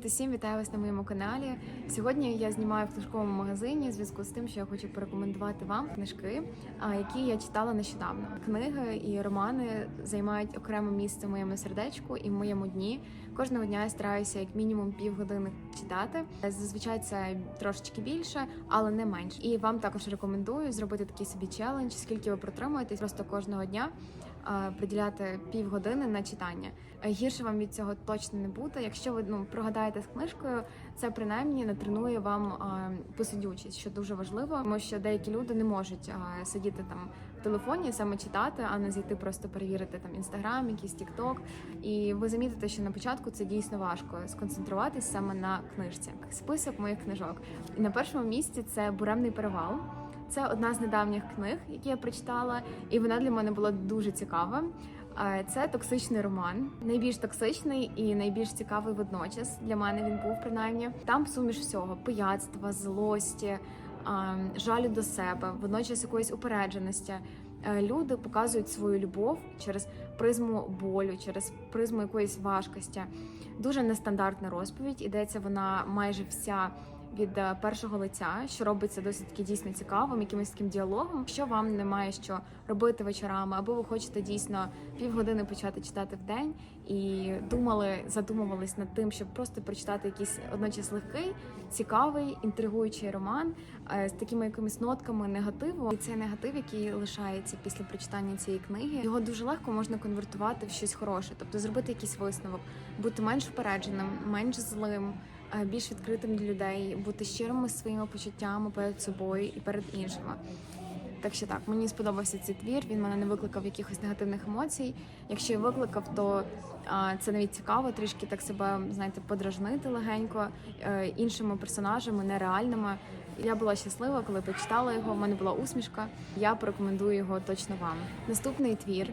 Привіт усім, вітаю вас на моєму каналі. Сьогодні я знімаю в книжковому магазині в зв'язку з тим, що я хочу порекомендувати вам книжки, які я читала нещодавно. Книги і романи займають окреме місце в моєму сердечку і в моєму дні. Кожного дня я стараюся як мінімум півгодини читати. Зазвичай це трошечки більше, але не менше. І вам також рекомендую зробити такий собі челендж, скільки ви протримуєтесь просто кожного дня. А, Приділяти півгодини на читання. Е, Гірше вам від цього точно не буде. Якщо ви ну прогадаєте з книжкою, це принаймні натренує вам а, посидючість, що дуже важливо, тому що деякі люди не можуть сидіти там в телефоні, саме читати, а не зайти просто перевірити там інстаграм, якийсь тікток. І ви замітите, що на початку це дійсно важко сконцентруватись саме на книжці. Список моїх книжок. І на першому місці це буремний перевал. Це одна з недавніх книг, які я прочитала, і вона для мене була дуже цікава. Це токсичний роман, найбільш токсичний і найбільш цікавий водночас. Для мене він був принаймні. Там суміш всього: пияцтва, злості, жалю до себе, водночас якоїсь упередженості. Е, Люди показують свою любов через призму болю, через призму якоїсь важкості. Дуже нестандартна розповідь. Ідеться вона майже вся від е, першого лиця, що робиться досить таки дійсно цікавим, якимось таким діалогом. Що вам немає що робити вечорами, або ви хочете дійсно півгодини почати читати в день і думали, задумувались над тим, щоб просто прочитати якийсь одночас легкий, цікавий, інтригуючий роман е, з такими якимись нотками негативу. І цей негатив, який лишається після прочитання цієї книги, його дуже легко можна конвертувати в щось хороше, тобто зробити якийсь висновок, бути менш упередженим, менш злим. Е, Більш відкритим для людей, бути щирими зі своїми почуттями перед собою і перед іншими. Так що так, мені сподобався цей твір. Він мене не викликав якихось негативних емоцій. Якщо і викликав, то а, це навіть цікаво, трішки так себе знаєте, подражнити легенько е, іншими персонажами, нереальними. Я була щаслива, коли прочитала його. в мене була усмішка. Я порекомендую його точно вам. Наступний твір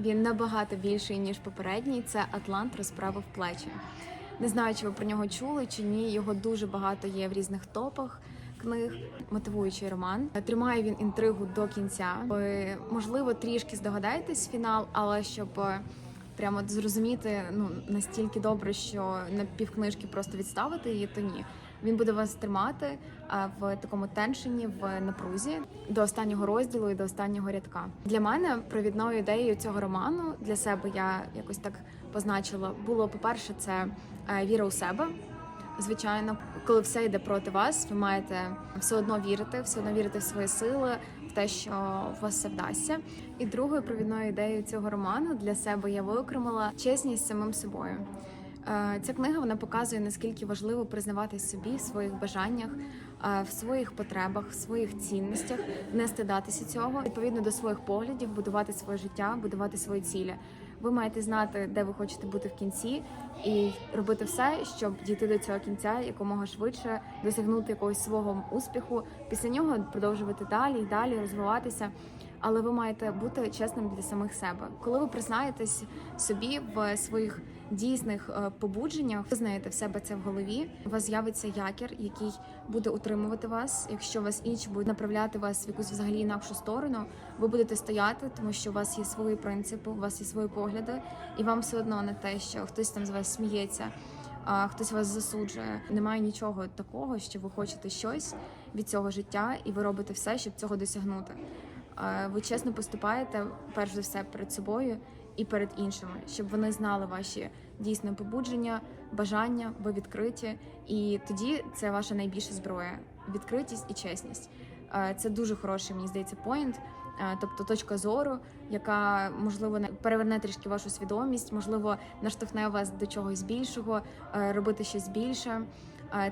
він набагато більший ніж попередній. Це Атлант розправив плечі. Не знаю, чи ви про нього чули чи ні. Його дуже багато є в різних топах книг. Мотивуючий роман. Тримає він інтригу до кінця. Ви, можливо, трішки здогадаєтесь фінал, але щоб е, прямо зрозуміти ну настільки добре, що на півкнижки просто відставити її, то ні. Він буде вас тримати в такому теншені, в напрузі до останнього розділу і до останнього рядка. Для мене провідною ідеєю цього роману для себе я якось так позначила. Було по-перше, це е, віра у себе. Звичайно, коли все йде проти вас, ви маєте все одно вірити, все одно вірити в свої сили, в те, що у вас все вдасться. І другою провідною ідеєю цього роману для себе я виокремила чесність самим собою. Е, Ця книга вона показує наскільки важливо признаватись собі в своїх бажаннях, е, в своїх потребах, в своїх цінностях, не стидатися цього відповідно до своїх поглядів, будувати своє життя, будувати свої цілі. Ви маєте знати, де ви хочете бути в кінці, і робити все, щоб дійти до цього кінця якомога швидше, досягнути якогось свого успіху. Після нього продовжувати далі і далі розвиватися. Але ви маєте бути чесним для самих себе. Коли ви признаєтесь собі в своїх дійсних е, побудженнях, ви знаєте в себе це в голові. У вас з'явиться якір, який буде утримувати вас. Якщо вас інші будуть направляти вас в якусь взагалі інакшу сторону, ви будете стояти, тому що у вас є свої принципи, у вас є свої погляди, і вам все одно не те, що хтось там з вас сміється. А хтось вас засуджує. Немає нічого такого, що ви хочете щось від цього життя, і ви робите все, щоб цього досягнути. Е, Ви чесно поступаєте перш за все перед собою і перед іншими, щоб вони знали ваші дійсне побудження, бажання, ви відкриті. І тоді це ваша найбільша зброя відкритість і чесність. Е, Це дуже хороший, мені здається, поінт. Е, Тобто точка зору, яка можливо не- переверне трішки вашу свідомість, можливо, наштовхне вас до чогось більшого, е, робити щось більше,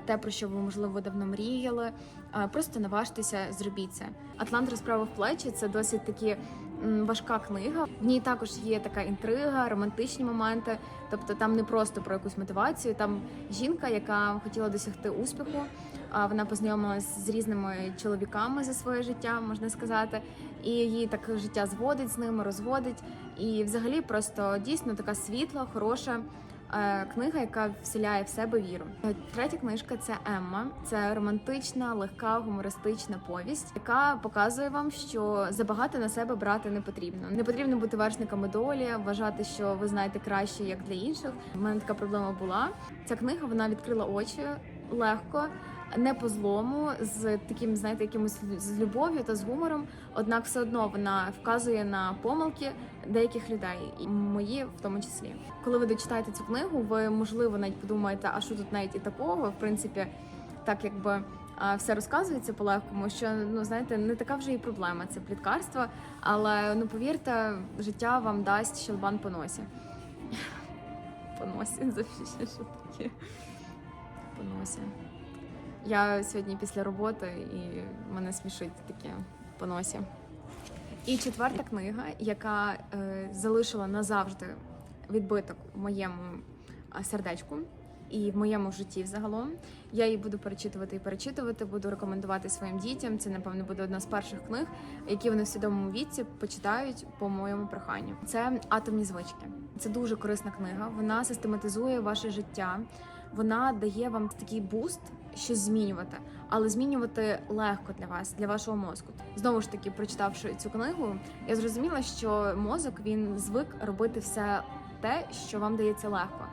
те, про що ви можливо давно мріяли. Е, Просто наважтеся, зробіть це. Атлант розправив плечі. Це досить такі важка книга. В ній також є така інтрига, романтичні моменти. Тобто там не просто про якусь мотивацію. Там жінка, яка хотіла досягти успіху. а Вона познайомилась з різними чоловіками за своє життя, можна сказати, і її так життя зводить з ними, розводить. І взагалі просто дійсно така світла, хороша Е, Книга, яка вселяє в себе віру. Е, Третя книжка це Емма. Це романтична, легка, гумористична повість, яка показує вам, що забагато на себе брати не потрібно. Не потрібно бути вершниками долі, вважати, що ви знаєте краще як для інших. У мене така проблема була. Ця книга вона відкрила очі легко. Не по злому, з таким, знаєте, якимось з любов'ю та з гумором. Однак, все одно вона вказує на помилки деяких людей, і мої в тому числі. Коли ви дочитаєте цю книгу, ви можливо навіть подумаєте, а що тут навіть і такого, в принципі, так якби. Все розказується по легкому, що ну знаєте, не така вже і проблема. Це пліткарство, але ну повірте, життя вам дасть щелбан по носі. По носі, завжди що таке. По носі. Я сьогодні після роботи і мене смішить таке по носі. І четверта книга, яка е, залишила назавжди відбиток в моєму е, сердечку і в моєму житті взагалом. Я її буду перечитувати і перечитувати, буду рекомендувати своїм дітям. Це, напевно, буде одна з перших книг, які вони в свідомому віці почитають по моєму проханню. Це атомні звички. Це дуже корисна книга. Вона систематизує ваше життя. Вона дає вам такий буст щось змінювати, але змінювати легко для вас, для вашого мозку. Знову ж таки, прочитавши цю книгу, я зрозуміла, що мозок він звик робити все те, що вам дається легко.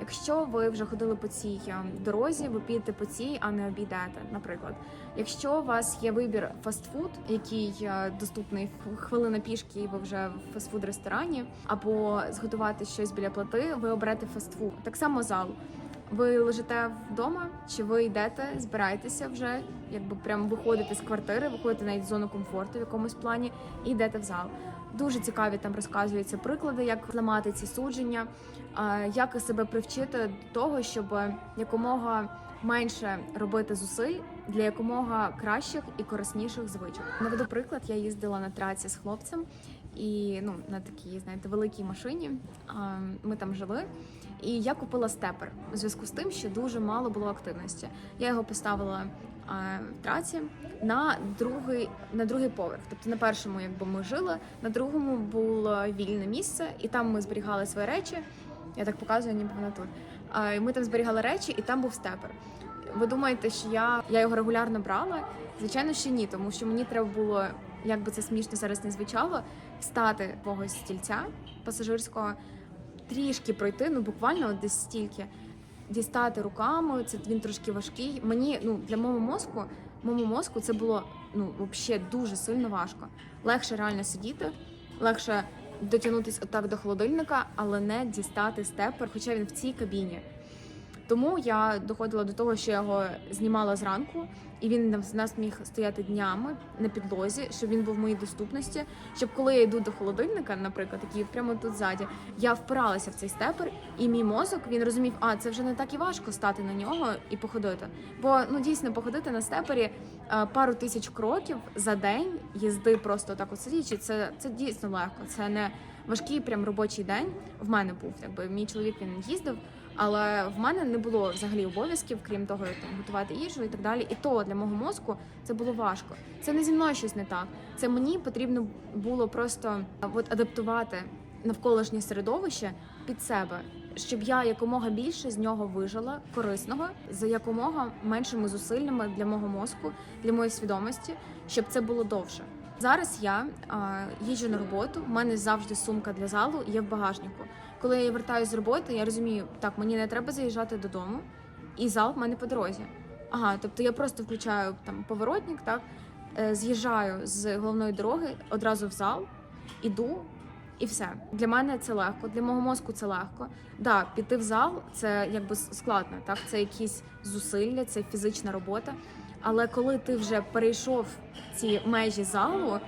Якщо ви вже ходили по цій е, дорозі, ви підете по цій, а не обійдете. Наприклад, якщо у вас є вибір фастфуд, який е, доступний хвилина пішки, і ви вже в фастфуд-ресторані, або зготувати щось біля плити, ви оберете фастфуд. Так само зал. Ви лежите вдома, чи ви йдете, збираєтеся вже, якби прямо виходите з квартири, виходите навіть з зону комфорту в якомусь плані і йдете в зал. Дуже цікаві там розказуються приклади, як зламати ці судження, як себе привчити до того, щоб якомога менше робити зусиль для якомога кращих і корисніших звичок. Наведу приклад, я їздила на траці з хлопцем, і ну на такій, знаєте, великій машині. Ми там жили. І я купила степер у зв'язку з тим, що дуже мало було активності. Я його поставила а, в траці на другий на другий поверх. Тобто на першому, якби ми жили, на другому було вільне місце, і там ми зберігали свої речі. Я так показую, ніби вона тут. І ми там зберігали речі, і там був степер. Ви думаєте, що я, я його регулярно брала? Звичайно, що ні, тому що мені треба було, як би це смішно зараз не звучало, встати когось стільця пасажирського, трішки пройти, ну буквально от десь стільки, дістати руками. Це він трошки важкий. Мені ну для мого мозку, моєму мозку це було ну взагалі дуже сильно важко. Легше реально сидіти, легше дотягнутися отак до холодильника, але не дістати степер, хоча він в цій кабіні. Тому я доходила до того, що я його знімала зранку, і він в нас міг стояти днями на підлозі, щоб він був в моїй доступності. Щоб коли я йду до холодильника, наприклад, який прямо тут ззаді, я впиралася в цей степер, і мій мозок він розумів, а це вже не так і важко стати на нього і походити. Бо ну дійсно походити на степері е, пару тисяч кроків за день їзди просто так сидячи, це, це дійсно легко. Це не важкий прям робочий день. В мене був якби мій чоловік він їздив. Але в мене не було взагалі обов'язків, крім того, там готувати їжу і так далі. І то для мого мозку це було важко. Це не зі мною щось не так. Це мені потрібно було просто от адаптувати навколишнє середовище під себе, щоб я якомога більше з нього вижила корисного за якомога меншими зусиллями для мого мозку, для моєї свідомості, щоб це було довше. Зараз я а, їжджу на роботу. в мене завжди сумка для залу є в багажнику. Коли я вертаюся з роботи, я розумію, так мені не треба заїжджати додому, і зал в мене по дорозі. Ага, тобто я просто включаю там поворотник, так е, з'їжджаю з головної дороги одразу в зал, іду. І все для мене це легко, для мого мозку це легко. Да, піти в зал це якби складно, так це якісь зусилля, це фізична робота. Але коли ти вже перейшов ці межі залу,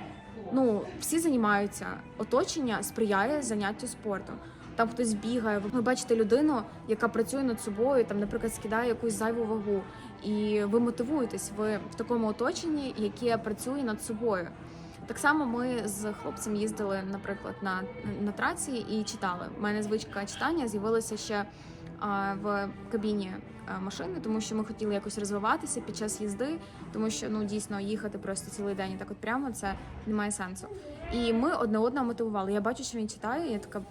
ну всі займаються, оточення сприяє заняттю спортом. Там хтось бігає, ви бачите людину, яка працює над собою, там, наприклад, скидає якусь зайву вагу, і ви мотивуєтесь. Ви в такому оточенні, яке працює над собою. Так само ми з хлопцем їздили, наприклад, на, на траці і читали. У мене звичка читання з'явилася ще а, в кабіні машини, тому що ми хотіли якось розвиватися під час їзди, тому що ну дійсно їхати просто цілий день і так от прямо це має сенсу. І ми одне одного мотивували. Я бачу, що він читає. Я така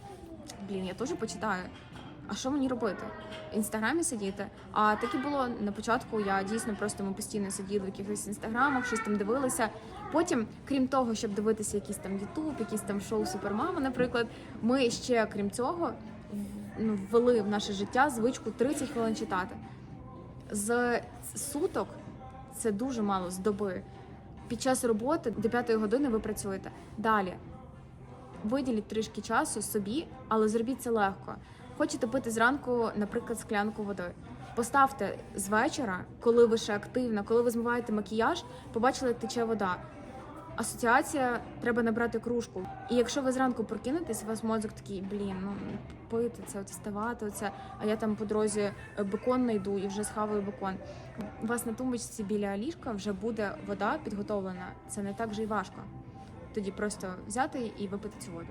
блін, я теж почитаю. а що мені робити? В інстаграмі сидіти. А так і було на початку. Я дійсно просто ми постійно сиділи в якихось інстаграмах, щось там дивилися. Потім, крім того, щоб дивитися якісь там Ютуб, якісь там шоу Супермама, наприклад, ми ще крім цього ну, ввели в наше життя звичку 30 хвилин читати. З суток це дуже мало з доби. Під час роботи до 5 години ви працюєте. Далі виділіть трішки часу собі, але зробіть це легко. Хочете пити зранку, наприклад, склянку води. Поставте з вечора, коли ви ще активна, коли ви змиваєте макіяж, побачили, як тече вода. Асоціація треба набрати кружку. І якщо ви зранку прокинетесь, у вас мозок такий, блін, ну пити це, от вставати, оце, а я там по дорозі е, бекон знайду і вже схаваю бекон. У вас на тумбочці біля ліжка вже буде вода підготовлена. Це не так вже й важко. Тоді просто взяти і випити цю воду.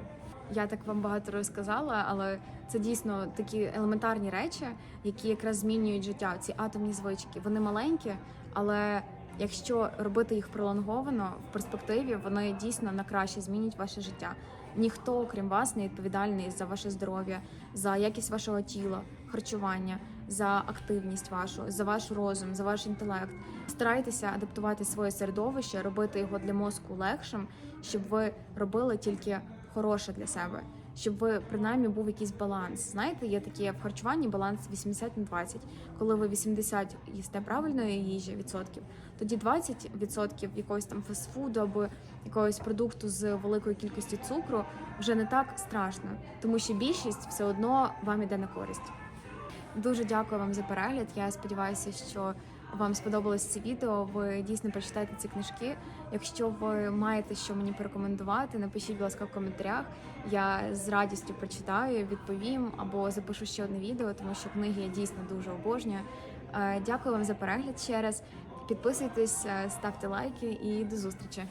Я так вам багато розказала, але це дійсно такі елементарні речі, які якраз змінюють життя. Ці атомні звички. Вони маленькі, але якщо робити їх пролонговано в перспективі, вони дійсно на краще змінять ваше життя. Ніхто, окрім вас, не відповідальний за ваше здоров'я, за якість вашого тіла, харчування, за активність вашу, за ваш розум, за ваш інтелект. Старайтеся адаптувати своє середовище, робити його для мозку легшим, щоб ви робили тільки хороше для себе, щоб ви принаймні був якийсь баланс. Знаєте, є такі в харчуванні баланс 80 на 20. Коли ви 80 їсте правильної їжі відсотків, тоді 20 відсотків якогось там фастфуду або якогось продукту з великою кількістю цукру вже не так страшно, тому що більшість все одно вам іде на користь. Дуже дякую вам за перегляд. Я сподіваюся, що вам сподобалось це відео. Ви дійсно прочитаєте ці книжки. Якщо ви маєте що мені порекомендувати, напишіть, будь ласка, в коментарях. Я з радістю прочитаю, відповім або запишу ще одне відео, тому що книги я дійсно дуже обожнюю. Е, Дякую вам за перегляд ще раз. Підписуйтесь, е, ставте лайки і до зустрічі.